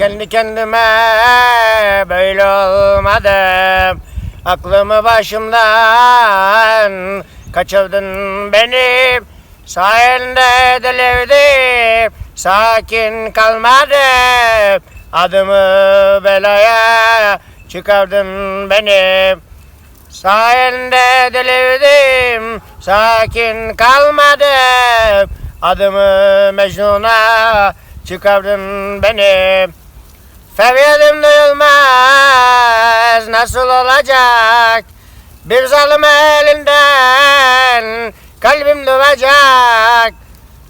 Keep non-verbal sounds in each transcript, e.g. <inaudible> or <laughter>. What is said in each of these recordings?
Kendi kendime böyle olmadım. Aklımı başımdan kaçırdın beni. Sayende delirdim, sakin kalmadım. Adımı belaya çıkardın beni. Sayende delirdim, sakin kalmadım. Adımı Mecnun'a çıkardın beni. Feryadım duyulmaz, nasıl olacak? Bir zalim elinden kalbim duracak.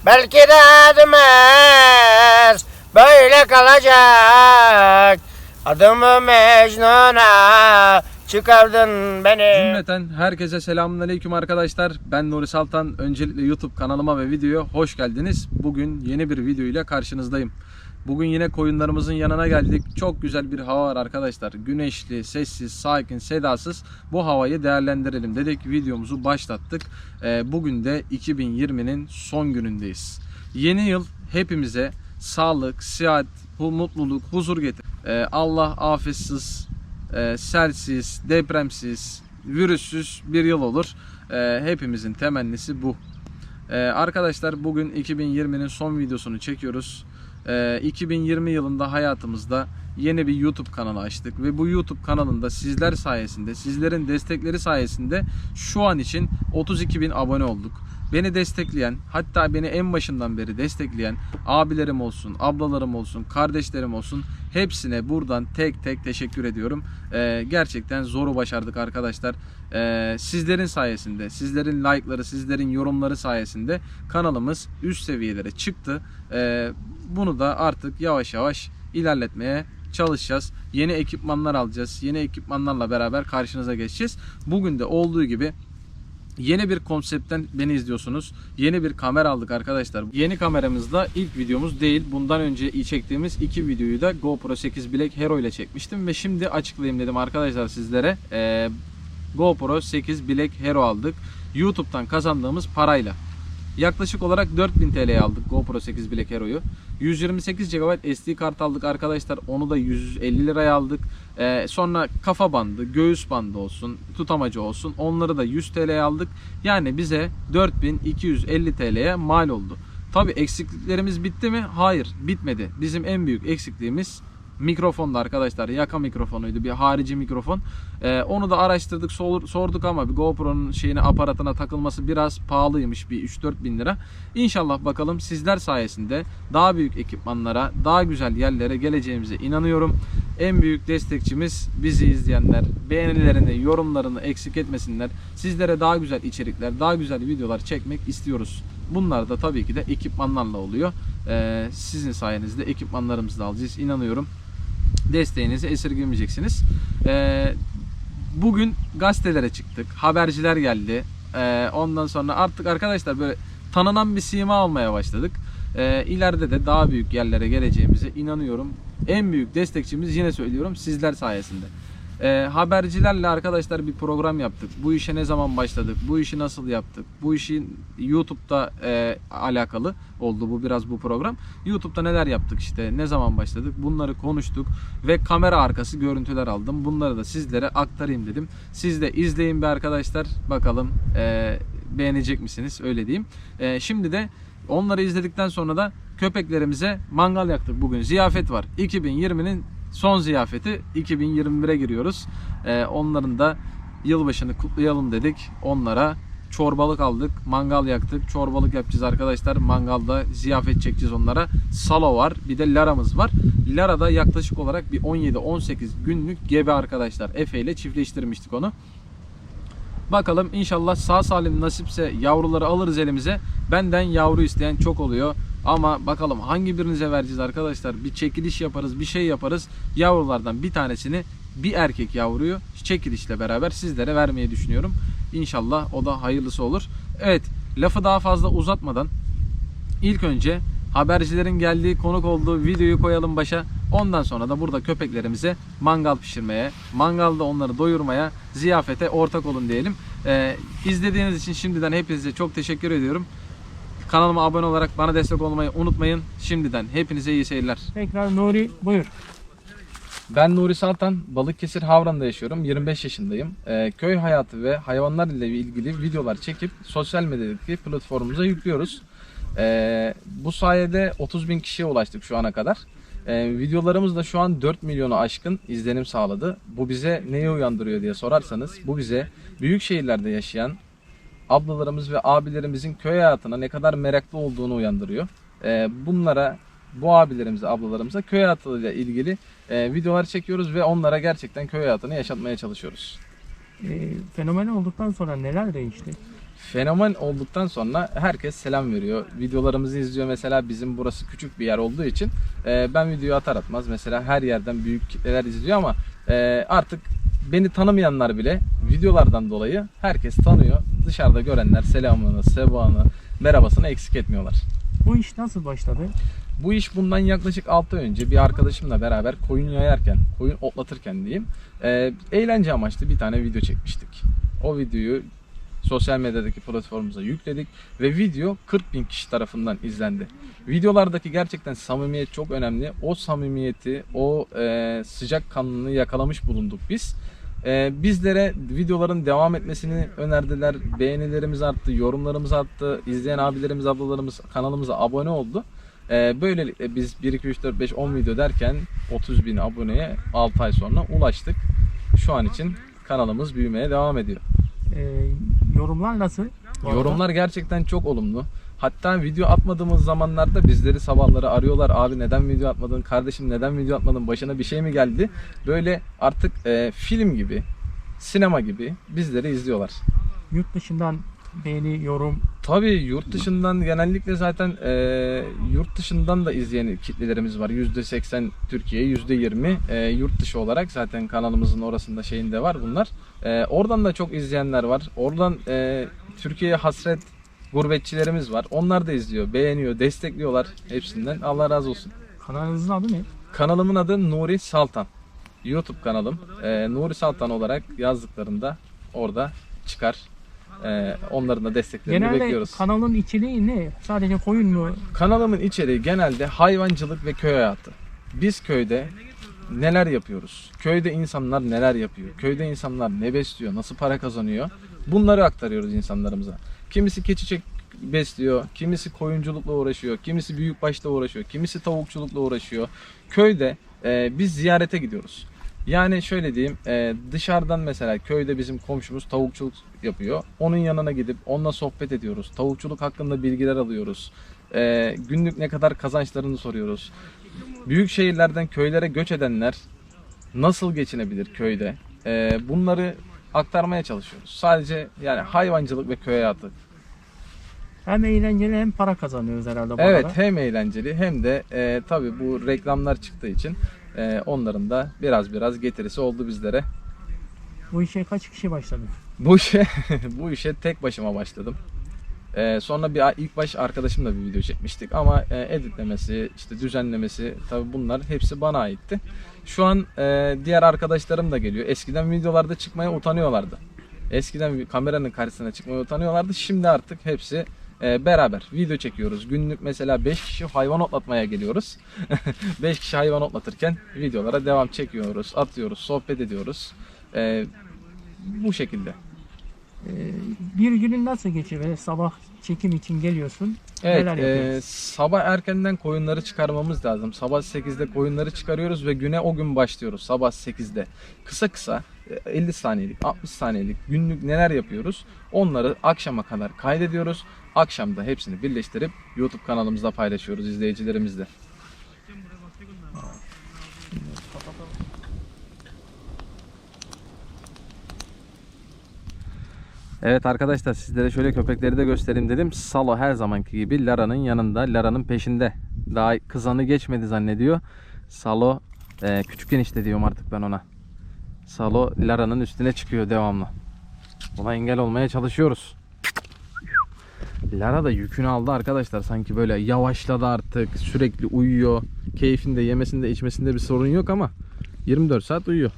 Belki de adımız böyle kalacak. Adımı Mecnun'a çıkardın beni. Cümleten herkese selamünaleyküm arkadaşlar. Ben Nuri Saltan. Öncelikle YouTube kanalıma ve videoya hoş geldiniz. Bugün yeni bir video ile karşınızdayım. Bugün yine koyunlarımızın yanına geldik. Çok güzel bir hava var arkadaşlar. Güneşli, sessiz, sakin, sedasız. Bu havayı değerlendirelim dedik. Videomuzu başlattık. Ee, Bugün de 2020'nin son günündeyiz. Yeni yıl hepimize sağlık, sıhhat, mutluluk, huzur getir. Ee, Allah afetsiz, e, selsiz, depremsiz, virüssüz bir yıl olur. E, hepimizin temennisi bu. Arkadaşlar bugün 2020'nin son videosunu çekiyoruz. E, 2020 yılında hayatımızda yeni bir YouTube kanalı açtık ve bu YouTube kanalında sizler sayesinde, sizlerin destekleri sayesinde şu an için 32 bin abone olduk. Beni destekleyen, hatta beni en başından beri destekleyen abilerim olsun, ablalarım olsun, kardeşlerim olsun hepsine buradan tek tek teşekkür ediyorum. Ee, gerçekten zoru başardık arkadaşlar. Ee, sizlerin sayesinde, sizlerin like'ları, sizlerin yorumları sayesinde kanalımız üst seviyelere çıktı. Ee, bunu da artık yavaş yavaş ilerletmeye çalışacağız. Yeni ekipmanlar alacağız. Yeni ekipmanlarla beraber karşınıza geçeceğiz. Bugün de olduğu gibi Yeni bir konseptten beni izliyorsunuz. Yeni bir kamera aldık arkadaşlar. Yeni kameramızda ilk videomuz değil. Bundan önce çektiğimiz iki videoyu da GoPro 8 Black Hero ile çekmiştim. Ve şimdi açıklayayım dedim arkadaşlar sizlere. Ee, GoPro 8 Black Hero aldık. YouTube'dan kazandığımız parayla. Yaklaşık olarak 4000 TL'ye aldık GoPro 8 Black Hero'yu. 128 GB SD kart aldık arkadaşlar. Onu da 150 liraya aldık. Ee, sonra kafa bandı, göğüs bandı olsun, tutamacı olsun. Onları da 100 TL'ye aldık. Yani bize 4250 TL'ye mal oldu. Tabi eksikliklerimiz bitti mi? Hayır, bitmedi. Bizim en büyük eksikliğimiz mikrofondu arkadaşlar. Yaka mikrofonuydu. Bir harici mikrofon. Ee, onu da araştırdık, sor- sorduk ama bir GoPro'nun şeyine aparatına takılması biraz pahalıymış. Bir 3-4 bin lira. İnşallah bakalım sizler sayesinde daha büyük ekipmanlara, daha güzel yerlere geleceğimize inanıyorum. En büyük destekçimiz bizi izleyenler. Beğenilerini, yorumlarını eksik etmesinler. Sizlere daha güzel içerikler, daha güzel videolar çekmek istiyoruz. Bunlar da tabii ki de ekipmanlarla oluyor. Ee, sizin sayenizde ekipmanlarımızı da alacağız. İnanıyorum desteğinizi esirgemeyeceksiniz. Ee, bugün gazetelere çıktık. Haberciler geldi. Ee, ondan sonra artık arkadaşlar böyle tanınan bir sima almaya başladık. Ee, ileride de daha büyük yerlere geleceğimize inanıyorum. En büyük destekçimiz yine söylüyorum sizler sayesinde. Ee, habercilerle arkadaşlar bir program yaptık. Bu işe ne zaman başladık? Bu işi nasıl yaptık? Bu işin YouTube'da e, alakalı oldu bu biraz bu program. YouTube'da neler yaptık işte ne zaman başladık? Bunları konuştuk ve kamera arkası görüntüler aldım. Bunları da sizlere aktarayım dedim. Siz de izleyin bir arkadaşlar. Bakalım e, beğenecek misiniz? Öyle diyeyim. E, şimdi de onları izledikten sonra da köpeklerimize mangal yaktık bugün. Ziyafet var. 2020'nin son ziyafeti 2021'e giriyoruz. Ee, onların da yılbaşını kutlayalım dedik. Onlara çorbalık aldık, mangal yaktık. Çorbalık yapacağız arkadaşlar. Mangalda ziyafet çekeceğiz onlara. Salo var, bir de Lara'mız var. Lara da yaklaşık olarak bir 17-18 günlük gebe arkadaşlar. Efe ile çiftleştirmiştik onu. Bakalım inşallah sağ salim nasipse yavruları alırız elimize. Benden yavru isteyen çok oluyor. Ama bakalım hangi birinize vereceğiz arkadaşlar. Bir çekiliş yaparız, bir şey yaparız. Yavrulardan bir tanesini bir erkek yavruyu çekilişle beraber sizlere vermeyi düşünüyorum. İnşallah o da hayırlısı olur. Evet, lafı daha fazla uzatmadan ilk önce habercilerin geldiği konuk olduğu videoyu koyalım başa. Ondan sonra da burada köpeklerimize mangal pişirmeye, mangalda onları doyurmaya, ziyafete ortak olun diyelim. Ee, izlediğiniz için şimdiden hepinize çok teşekkür ediyorum. Kanalıma abone olarak bana destek olmayı unutmayın. Şimdiden hepinize iyi seyirler. Tekrar Nuri buyur. Ben Nuri Saltan, Balıkesir Havran'da yaşıyorum. 25 yaşındayım. Ee, köy hayatı ve hayvanlar ile ilgili videolar çekip sosyal medyadaki platformumuza yüklüyoruz. Ee, bu sayede 30 bin kişiye ulaştık şu ana kadar. Ee, videolarımız da şu an 4 milyonu aşkın izlenim sağladı. Bu bize neyi uyandırıyor diye sorarsanız bu bize büyük şehirlerde yaşayan ablalarımız ve abilerimizin köy hayatına ne kadar meraklı olduğunu uyandırıyor. Ee, bunlara bu abilerimize, ablalarımıza köy hayatıyla ilgili e, videolar çekiyoruz ve onlara gerçekten köy hayatını yaşatmaya çalışıyoruz. Ee, fenomen olduktan sonra neler değişti? Fenomen olduktan sonra herkes selam veriyor. Videolarımızı izliyor. Mesela bizim burası küçük bir yer olduğu için e, ben videoyu atar atmaz mesela her yerden büyük kitleler izliyor ama e, artık beni tanımayanlar bile videolardan dolayı herkes tanıyor. Dışarıda görenler selamını, sebağını, merhabasını eksik etmiyorlar. Bu iş nasıl başladı? Bu iş bundan yaklaşık 6 ay önce bir arkadaşımla beraber koyun yayarken, koyun otlatırken diyeyim, e, eğlence amaçlı bir tane video çekmiştik. O videoyu sosyal medyadaki platformumuza yükledik ve video 40 bin kişi tarafından izlendi. Videolardaki gerçekten samimiyet çok önemli. O samimiyeti, o e, sıcak kanlılığı yakalamış bulunduk biz. E, bizlere videoların devam etmesini önerdiler. Beğenilerimiz arttı, yorumlarımız arttı. İzleyen abilerimiz, ablalarımız kanalımıza abone oldu. Ee, böylelikle biz 1, 2, 3, 4, 5, 10 video derken 30 bin aboneye 6 ay sonra ulaştık. Şu an için kanalımız büyümeye devam ediyor. Ee, yorumlar nasıl? Yorumlar gerçekten çok olumlu. Hatta video atmadığımız zamanlarda bizleri sabahları arıyorlar. Abi neden video atmadın? Kardeşim neden video atmadın? Başına bir şey mi geldi? Böyle artık e, film gibi, sinema gibi bizleri izliyorlar. Yurt dışından beğeni, yorum Tabii yurt dışından genellikle zaten e, yurt dışından da izleyen kitlelerimiz var. %80 Türkiye, %20 e, yurt dışı olarak zaten kanalımızın orasında şeyinde var bunlar. E, oradan da çok izleyenler var. Oradan e, Türkiye'ye hasret gurbetçilerimiz var. Onlar da izliyor, beğeniyor, destekliyorlar hepsinden. Allah razı olsun. kanalınızın adı ne? Kanalımın adı Nuri Saltan. YouTube kanalım. E, Nuri Saltan olarak yazdıklarında orada çıkar. E, onların da desteklerini Genelde bekliyoruz. kanalın içeriği ne? Sadece koyun mu? Kanalımın içeriği genelde hayvancılık ve köy hayatı. Biz köyde neler yapıyoruz? Köyde insanlar neler yapıyor? Köyde insanlar ne besliyor? Nasıl para kazanıyor? Bunları aktarıyoruz insanlarımıza. Kimisi keçi çek besliyor, kimisi koyunculukla uğraşıyor, kimisi büyükbaşla uğraşıyor, kimisi tavukçulukla uğraşıyor. Köyde e, biz ziyarete gidiyoruz. Yani şöyle diyeyim, e, dışarıdan mesela köyde bizim komşumuz tavukçuluk yapıyor. Onun yanına gidip onunla sohbet ediyoruz. Tavukçuluk hakkında bilgiler alıyoruz. E, günlük ne kadar kazançlarını soruyoruz. Büyük şehirlerden köylere göç edenler nasıl geçinebilir köyde? E, bunları aktarmaya çalışıyoruz. Sadece yani hayvancılık ve köy hayatı. Hem eğlenceli hem para kazanıyoruz herhalde bu Evet arada. hem eğlenceli hem de e, tabii bu reklamlar çıktığı için e, onların da biraz biraz getirisi oldu bizlere. Bu işe kaç kişi başladı? Bu işe <laughs> bu işe tek başıma başladım. Ee, sonra bir ilk baş arkadaşımla bir video çekmiştik ama e, editlemesi, işte düzenlemesi tabi bunlar hepsi bana aitti. Şu an e, diğer arkadaşlarım da geliyor. Eskiden videolarda çıkmaya utanıyorlardı. Eskiden kameranın karşısına çıkmaya utanıyorlardı. Şimdi artık hepsi beraber video çekiyoruz. Günlük mesela 5 kişi hayvan otlatmaya geliyoruz. <laughs> 5 kişi hayvan otlatırken videolara devam çekiyoruz, atıyoruz, sohbet ediyoruz. E, bu şekilde. Ee, bir günün nasıl geçiyor? Böyle sabah çekim için geliyorsun. Evet, e, sabah erkenden koyunları çıkarmamız lazım. Sabah 8'de koyunları çıkarıyoruz ve güne o gün başlıyoruz. Sabah 8'de. Kısa kısa e, 50 saniyelik, 60 saniyelik günlük neler yapıyoruz? Onları akşama kadar kaydediyoruz. Akşamda hepsini birleştirip YouTube kanalımızda paylaşıyoruz izleyicilerimizle. Evet arkadaşlar sizlere şöyle köpekleri de göstereyim dedim. Salo her zamanki gibi Lara'nın yanında, Lara'nın peşinde. Daha kızanı geçmedi zannediyor. Salo e, küçük enişte diyorum artık ben ona. Salo Lara'nın üstüne çıkıyor devamlı. Buna engel olmaya çalışıyoruz. Lara da yükünü aldı arkadaşlar. Sanki böyle yavaşladı artık. Sürekli uyuyor. Keyfinde, yemesinde, içmesinde bir sorun yok ama 24 saat uyuyor.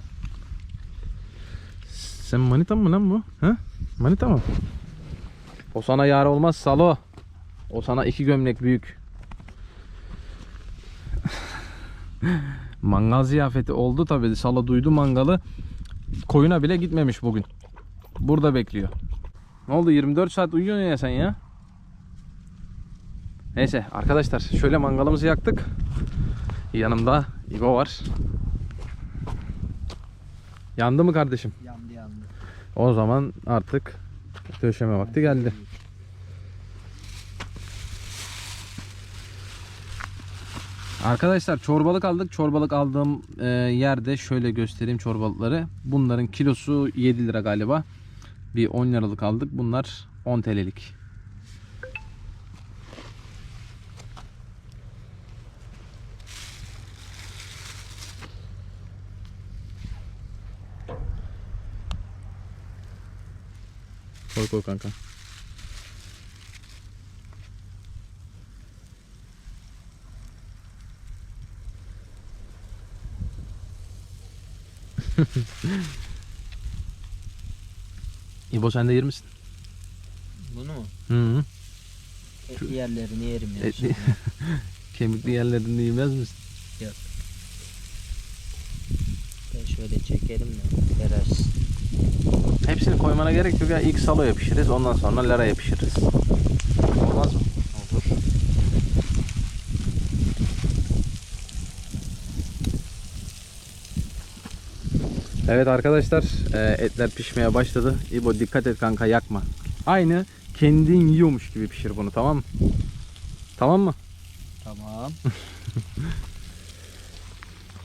Sen manita mı lan bu? Ha? Manita mı? O sana yar olmaz Salo. O sana iki gömlek büyük. Mangal ziyafeti oldu tabi. Salo duydu mangalı. Koyuna bile gitmemiş bugün. Burada bekliyor. Ne oldu 24 saat uyuyorsun ya sen ya. Neyse arkadaşlar şöyle mangalımızı yaktık. Yanımda İbo var. Yandı mı kardeşim? Yandı yandı. O zaman artık döşeme vakti geldi. Arkadaşlar çorbalık aldık. Çorbalık aldığım e, yerde şöyle göstereyim çorbalıkları. Bunların kilosu 7 lira galiba. Bir 10 liralık aldık. Bunlar 10 TL'lik. Koy kanka. <laughs> İbo sen de yer misin? Bunu mu? Hı -hı. Etli yerlerini yerim ya. Etli- <laughs> Kemikli yerlerini yemez misin? Ben şöyle çekelim de verersin. Hepsini koymana gerek yok ya. İlk salo yapışırız. Ondan sonra lara yapışırız. Olmaz mı? Olur. Evet arkadaşlar e, etler pişmeye başladı. İbo dikkat et kanka yakma. Aynı kendin yiyormuş gibi pişir bunu tamam mı? Tamam mı? Tamam.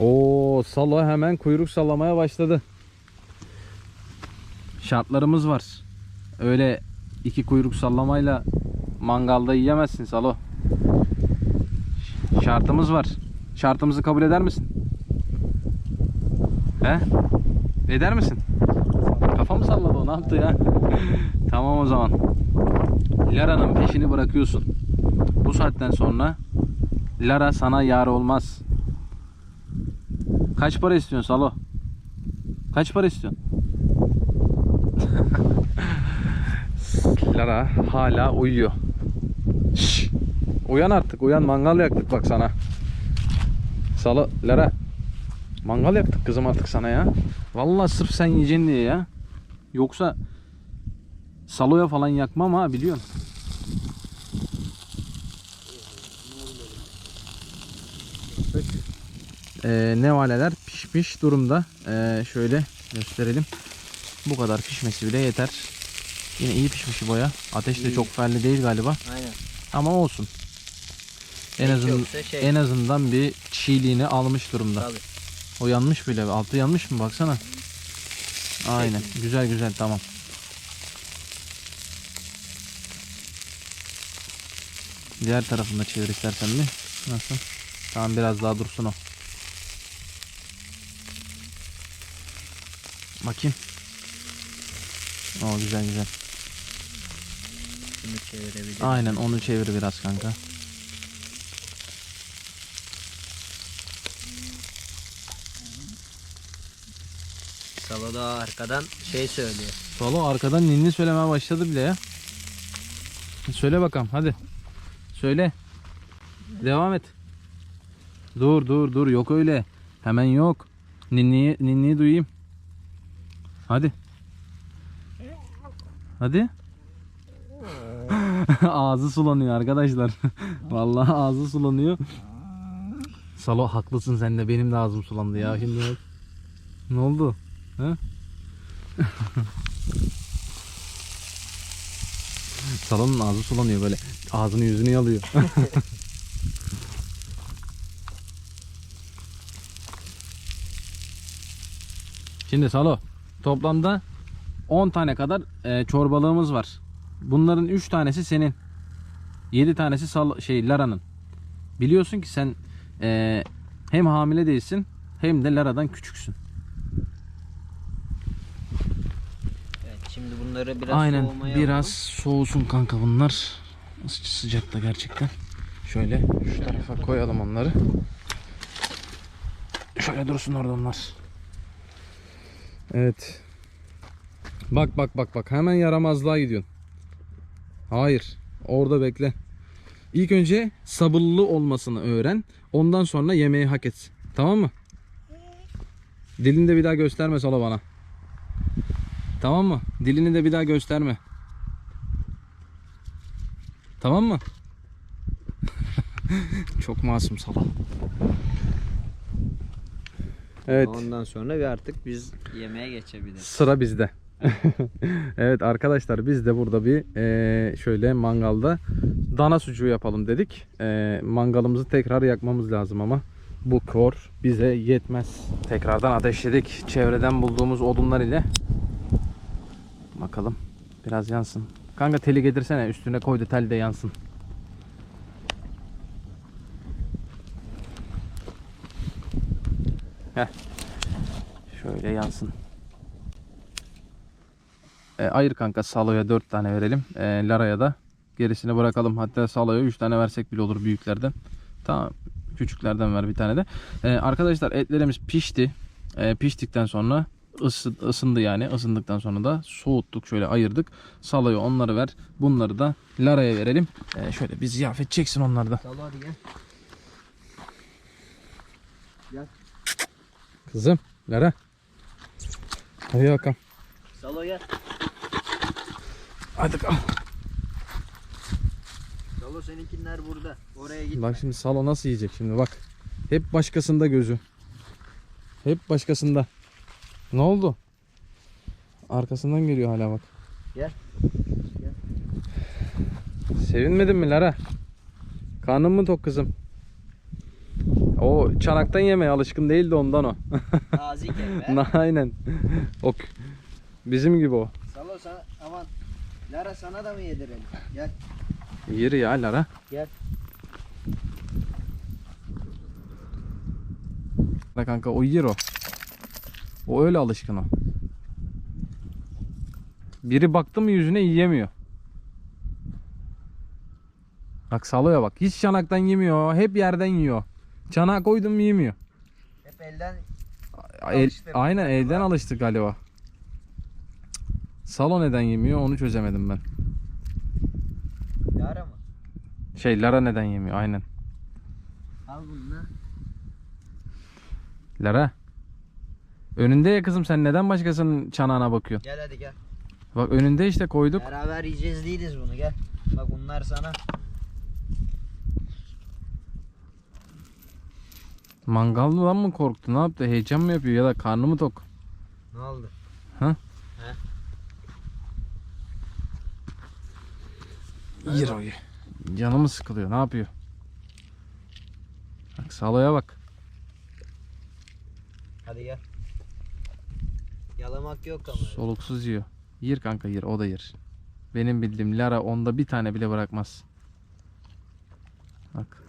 <laughs> Oo salo hemen kuyruk sallamaya başladı. Şartlarımız var. Öyle iki kuyruk sallamayla mangalda yiyemezsin salo. Şartımız var. Şartımızı kabul eder misin? He? Eder misin? Kafa salladı o? Ne yaptı ya? <laughs> tamam o zaman. Lara'nın peşini bırakıyorsun. Bu saatten sonra Lara sana yar olmaz. Kaç para istiyorsun Salo? Kaç para istiyorsun? Lara hala uyuyor. Şş, uyan artık uyan mangal yaktık bak sana. Salo Lara. Mangal yaktık kızım artık sana ya. Vallahi sırf sen yiyeceksin diye ya. Yoksa Salo'ya falan yakmam ha biliyorsun. Ee, nevaleler pişmiş durumda. Ee, şöyle gösterelim. Bu kadar pişmesi bile yeter. Yine iyi pişmiş boya. Ateş de İyi. çok ferli değil galiba. Aynen. Ama olsun. En Hiç azından yoksa şey. en azından bir çiğliğini almış durumda. Tabii. O yanmış bile. Altı yanmış mı baksana. Aynen. Güzel güzel tamam. Diğer tarafını da çevir istersen bir. Nasıl? Tamam biraz daha dursun o. Bakayım. O güzel güzel. Şunu çevirebilirim. Aynen onu çevir biraz kanka. Salada arkadan şey söylüyor. Solo arkadan ninni söylemeye başladı bile ya. Söyle bakalım hadi. Söyle. Devam et. Dur dur dur yok öyle. Hemen yok. Ninniyi, ninniyi duyayım. Hadi. Hadi. <laughs> ağzı sulanıyor arkadaşlar. <laughs> Vallahi ağzı sulanıyor. Salo haklısın sen de benim de ağzım sulandı ya şimdi bak. Ne oldu? Ha? <laughs> Salonun ağzı sulanıyor böyle. Ağzını yüzünü yalıyor. Şimdi Salo toplamda 10 tane kadar e, çorbalığımız var. Bunların 3 tanesi senin. 7 tanesi Sal şey Lara'nın. Biliyorsun ki sen e, hem hamile değilsin hem de Lara'dan küçüksün. Evet, şimdi bunları biraz Aynen soğumaya biraz alalım. soğusun kanka bunlar. Sı- Sıcakta gerçekten. Şöyle şu tarafa koyalım onları. Şöyle dursun orada onlar. Evet. Bak bak bak bak hemen yaramazlığa gidiyorsun. Hayır. Orada bekle. İlk önce sabırlı olmasını öğren. Ondan sonra yemeği hak et. Tamam mı? Dilini de bir daha gösterme Salo bana. Tamam mı? Dilini de bir daha gösterme. Tamam mı? <laughs> Çok masum Salo. Evet. Ondan sonra bir artık biz yemeğe geçebiliriz. Sıra bizde. <laughs> evet arkadaşlar biz de burada bir eee, şöyle mangalda dana sucuğu yapalım dedik. Eee, mangalımızı tekrar yakmamız lazım ama bu kor bize yetmez. Tekrardan ateşledik. Çevreden bulduğumuz odunlar ile. Bakalım biraz yansın. Kanka teli getirsene üstüne koy da tel de yansın. Heh. Şöyle yansın. E, ayır kanka Salo'ya 4 tane verelim. E, Lara'ya da gerisini bırakalım. Hatta Salo'ya 3 tane versek bile olur büyüklerden. Tamam. Küçüklerden ver bir tane de. E, arkadaşlar etlerimiz pişti. E, piştikten sonra ısı, ısındı yani. Isındıktan sonra da soğuttuk. Şöyle ayırdık. Salo'ya onları ver. Bunları da Lara'ya verelim. E, şöyle bir ziyafet çeksin onlar da. Salo hadi gel. Kızım Lara. Hadi bakalım. Salo gel. Hadi bakalım. Salo seninkiler burada. Oraya git. Bak şimdi Salo nasıl yiyecek şimdi bak. Hep başkasında gözü. Hep başkasında. Ne oldu? Arkasından geliyor hala bak. Gel. Sevinmedin mi Lara? Karnın mı tok kızım? O çanaktan yemeye alışkın değildi ondan o. Nazik be. <laughs> Aynen. O k- bizim gibi o. Salo sana. Lara sana da mı yedirelim? Gel. Yer ya Lara. Gel. Da kanka o yer o. O öyle alışkın o. Biri baktı mı yüzüne yiyemiyor. Bak salıyor bak. Hiç çanaktan yemiyor. Hep yerden yiyor. Çanağa koydum mu yemiyor. Hep elden El- aynen elden alıştı galiba. Salo neden yemiyor onu çözemedim ben. Lara mı? Şey Lara neden yemiyor aynen. Al bunu da. Lara. Önünde ya kızım sen neden başkasının çanağına bakıyorsun? Gel hadi gel. Bak önünde işte koyduk. Beraber yiyeceğiz değiliz bunu gel. Bak bunlar sana. Mangaldan mı korktu ne yaptı heyecan mı yapıyor ya da karnı mı tok? Ne oldu? Yer ye. Canımı sıkılıyor ne yapıyor? Bak Salo'ya bak. Hadi gel. Yalamak yok ama. Soluksuz yiyor. Yer kanka yer o da yer. Benim bildiğim Lara onda bir tane bile bırakmaz. Bak.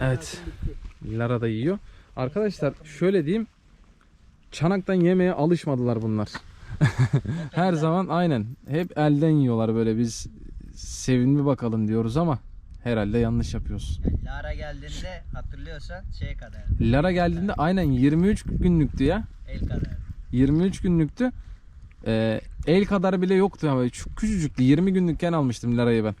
Evet. Lara da yiyor. Arkadaşlar şöyle diyeyim. Çanaktan yemeye alışmadılar bunlar. <laughs> Her zaman aynen. Hep elden yiyorlar böyle biz sevimli bakalım diyoruz ama herhalde yanlış yapıyoruz. Lara geldiğinde hatırlıyorsan şey kadar. Lara geldiğinde aynen 23 günlüktü ya. El kadar. 23 günlüktü. Ee, el kadar bile yoktu ama şu küçücüktü. 20 günlükken almıştım Lara'yı ben.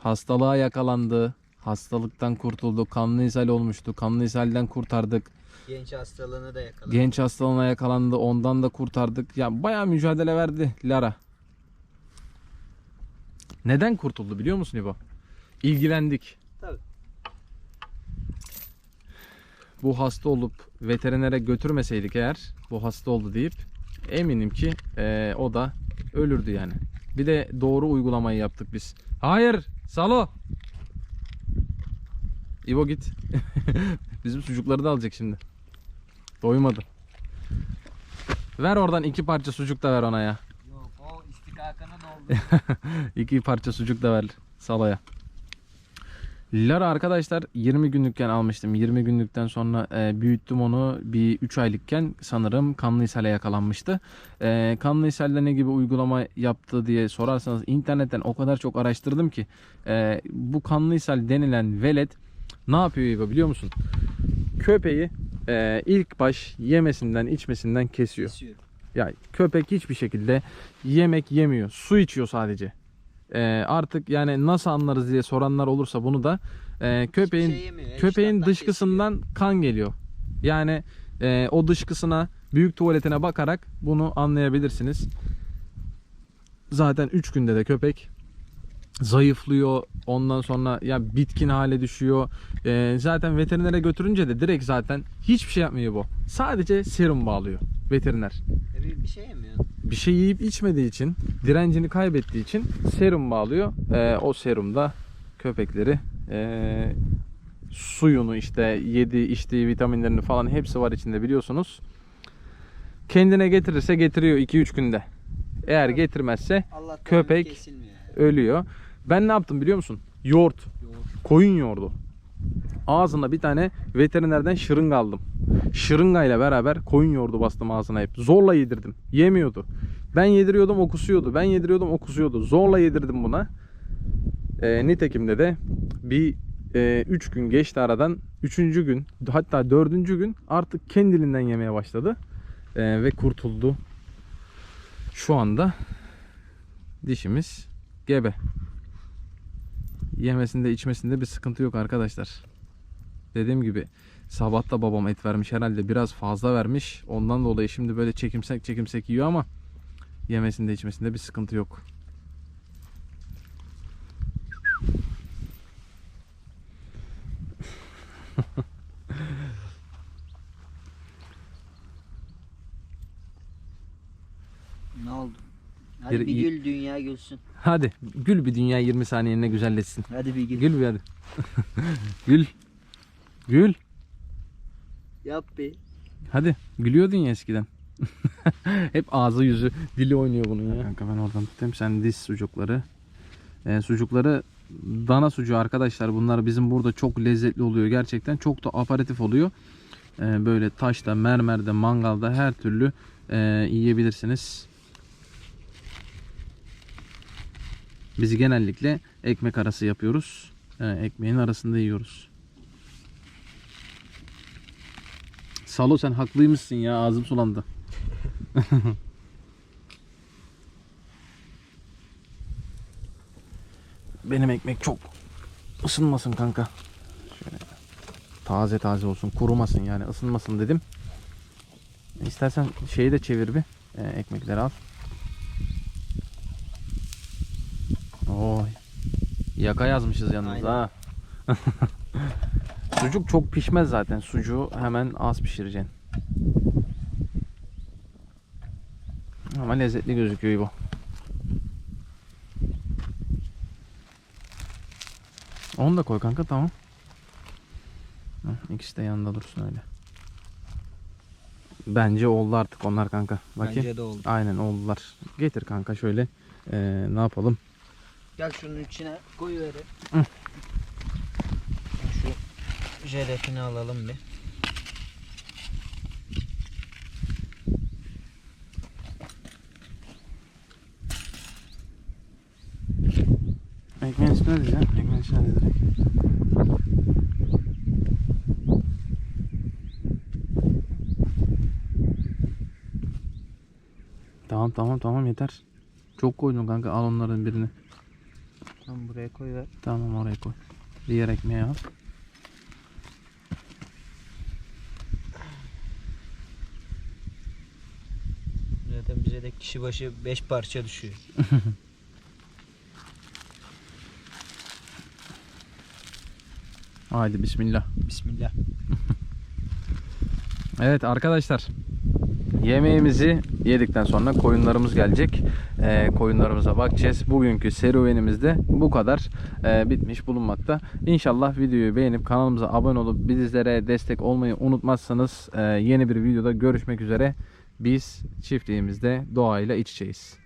Hastalığa yakalandı. Hastalıktan kurtuldu. Kanlı ishal olmuştu. Kanlı ishalden kurtardık. Genç hastalığını da yakaladı. Genç hastalığına yakalandı. Ondan da kurtardık. Ya bayağı mücadele verdi Lara. Neden kurtuldu biliyor musun İbo? İlgilendik. Tabii. Bu hasta olup veterinere götürmeseydik eğer bu hasta oldu deyip eminim ki eee, o da ölürdü yani. Bir de doğru uygulamayı yaptık biz. Hayır, Salo. İbo git. <laughs> Bizim sucukları da alacak şimdi. Doymadı. Ver oradan iki parça sucuk da ver ona ya. Yok o istikakını doldu. <laughs> İki parça sucuk da ver Salo'ya. Lara arkadaşlar 20 günlükken almıştım. 20 günlükten sonra e, büyüttüm onu. Bir 3 aylıkken sanırım kanlı ishale yakalanmıştı. E, kanlı ishalde ne gibi uygulama yaptı diye sorarsanız internetten o kadar çok araştırdım ki e, bu kanlı ishal denilen velet ne yapıyor biliyor musun? Köpeği e, ilk baş yemesinden içmesinden kesiyor. Kesiyor. Ya köpek hiçbir şekilde yemek yemiyor. Su içiyor sadece. Ee, artık yani nasıl anlarız diye soranlar olursa bunu da e, köpeğin şey yemiyor köpeğin dışkısından kan geliyor. Yani e, o dışkısına büyük tuvaletine bakarak bunu anlayabilirsiniz. Zaten 3 günde de köpek zayıflıyor. Ondan sonra ya bitkin hale düşüyor. E, zaten veterinere götürünce de direkt zaten hiçbir şey yapmıyor bu. Sadece serum bağlıyor veteriner. E bir, şey yemiyor. Bir şey yiyip içmediği için, direncini kaybettiği için serum bağlıyor. E, o serumda köpekleri e, suyunu işte yedi içtiği vitaminlerini falan hepsi var içinde biliyorsunuz. Kendine getirirse getiriyor 2-3 günde. Eğer getirmezse Allah Köpek- kesilmiyor. ölüyor. Ben ne yaptım biliyor musun? Yoğurt. Koyun yoğurdu. Ağzına bir tane veterinerden şırınga aldım. Şırıngayla beraber koyun yoğurdu bastım ağzına hep. Zorla yedirdim. Yemiyordu. Ben yediriyordum o kusuyordu. Ben yediriyordum o kusuyordu. Zorla yedirdim buna. Ee, nitekim de de bir 3 gün geçti aradan. 3. gün hatta 4. gün artık kendiliğinden yemeye başladı. Ee, ve kurtuldu. Şu anda dişimiz gebe. Yemesinde içmesinde bir sıkıntı yok arkadaşlar. Dediğim gibi sabah da babam et vermiş herhalde biraz fazla vermiş. Ondan dolayı şimdi böyle çekimsek çekimsek yiyor ama yemesinde içmesinde bir sıkıntı yok. Ne oldu? Hadi Bir- bir, gül dünya gülsün. Hadi gül bir dünya 20 saniyene güzelleşsin. Hadi bir gül. Gül bir hadi. <laughs> gül. Gül. Yap bir. Hadi gülüyordun ya eskiden. <laughs> Hep ağzı yüzü dili oynuyor bunun ya. Kanka ben oradan tutayım sen diz sucukları. Ee, sucukları dana sucuğu arkadaşlar bunlar bizim burada çok lezzetli oluyor gerçekten. Çok da aparatif oluyor. Ee, böyle taşta, mermerde, mangalda her türlü e, yiyebilirsiniz. Biz genellikle ekmek arası yapıyoruz. Ee, ekmeğin arasında yiyoruz. Salo sen haklıymışsın ya ağzım sulandı. <laughs> Benim ekmek çok ısınmasın kanka. Şöyle taze taze olsun, kurumasın yani ısınmasın dedim. İstersen şeyi de çevir bir. Ee, ekmekleri al. Yaka yazmışız yalnız Aynen. ha. <laughs> Sucuk çok pişmez zaten. Sucuğu hemen az pişireceksin. Ama lezzetli gözüküyor bu. Onu da koy kanka tamam. İkisi de yanında dursun öyle. Bence oldu artık onlar kanka. Bakayım. Bence de oldu. Aynen oldular. Getir kanka şöyle. Ee, ne yapalım? Gel şunun içine koy ver. Hı. Şu jelatini alalım bir. Ekmeğin üstüne diyeceğim. Ekmeğin üstüne de direkt. Tamam tamam tamam yeter. Çok koydun kanka al onların birini. Tamam buraya koy ver. Tamam oraya koy. Diğer ekmeği al. Zaten bize de kişi başı 5 parça düşüyor. <laughs> Haydi bismillah. Bismillah. <laughs> Evet arkadaşlar. Yemeğimizi yedikten sonra koyunlarımız gelecek. Ee, koyunlarımıza bakacağız. Bugünkü serüvenimiz de bu kadar ee, bitmiş bulunmakta. İnşallah videoyu beğenip kanalımıza abone olup bizlere destek olmayı unutmazsanız e, yeni bir videoda görüşmek üzere. Biz çiftliğimizde doğayla iç içeyiz.